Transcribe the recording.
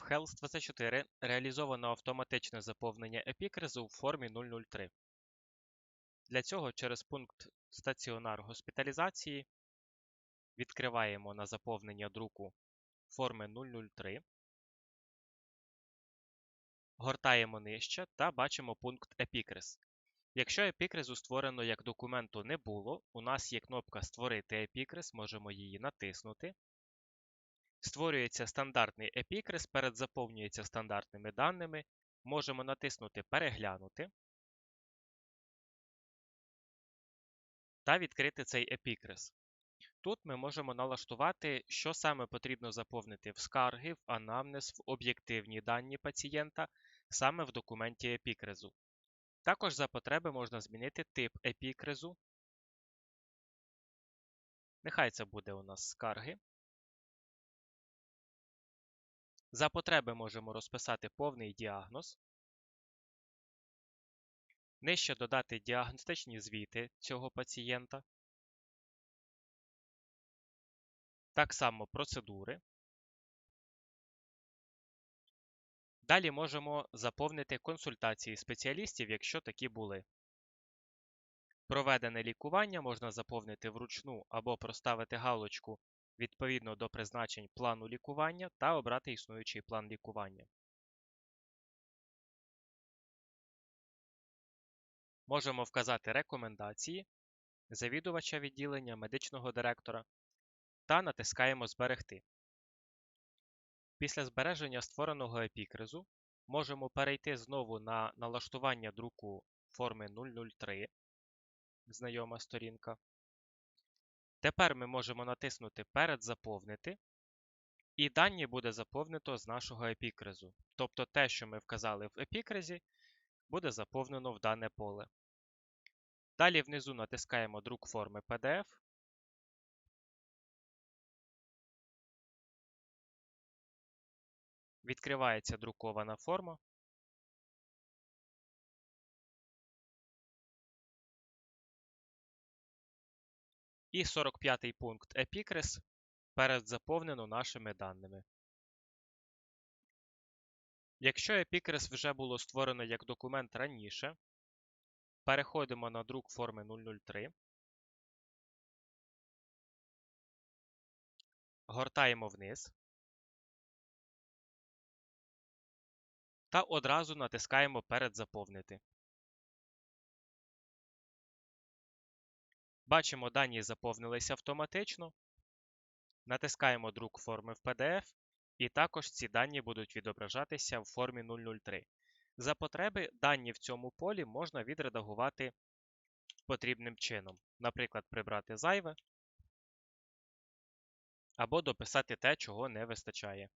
В Health24 реалізовано автоматичне заповнення епікризу в формі 003. Для цього через пункт стаціонар госпіталізації відкриваємо на заповнення друку форми 003, гортаємо нижче та бачимо пункт епікриз. Якщо епікризу створено як документу не було, у нас є кнопка Створити епікриз, можемо її натиснути. Створюється стандартний епікриз, передзаповнюється стандартними даними. Можемо натиснути Переглянути та відкрити цей епікриз. Тут ми можемо налаштувати, що саме потрібно заповнити в скарги, в анамнез, в об'єктивні дані пацієнта, саме в документі епікризу. Також за потреби можна змінити тип епікризу. Нехай це буде у нас скарги. За потреби можемо розписати повний діагноз. Нижче додати діагностичні звіти цього пацієнта. Так само процедури. Далі можемо заповнити консультації спеціалістів, якщо такі були. Проведене лікування можна заповнити вручну або проставити галочку відповідно до призначень плану лікування та обрати існуючий план лікування. Можемо вказати рекомендації завідувача відділення медичного директора та натискаємо Зберегти. Після збереження створеного епікризу можемо перейти знову на налаштування друку форми 003, знайома сторінка. Тепер ми можемо натиснути Передзаповнити, і дані буде заповнено з нашого епікризу. Тобто те, що ми вказали в епікризі, буде заповнено в дане поле. Далі внизу натискаємо Друк форми PDF. Відкривається друкована форма. І 45-й пункт Epicris передзаповнено нашими даними. Якщо Epicris вже було створено як документ раніше, переходимо на друк форми 003, гортаємо вниз та одразу натискаємо Передзаповнити. Бачимо, дані заповнилися автоматично. Натискаємо друк форми в PDF, і також ці дані будуть відображатися в формі 003. За потреби дані в цьому полі можна відредагувати потрібним чином. Наприклад, прибрати зайве або дописати те, чого не вистачає.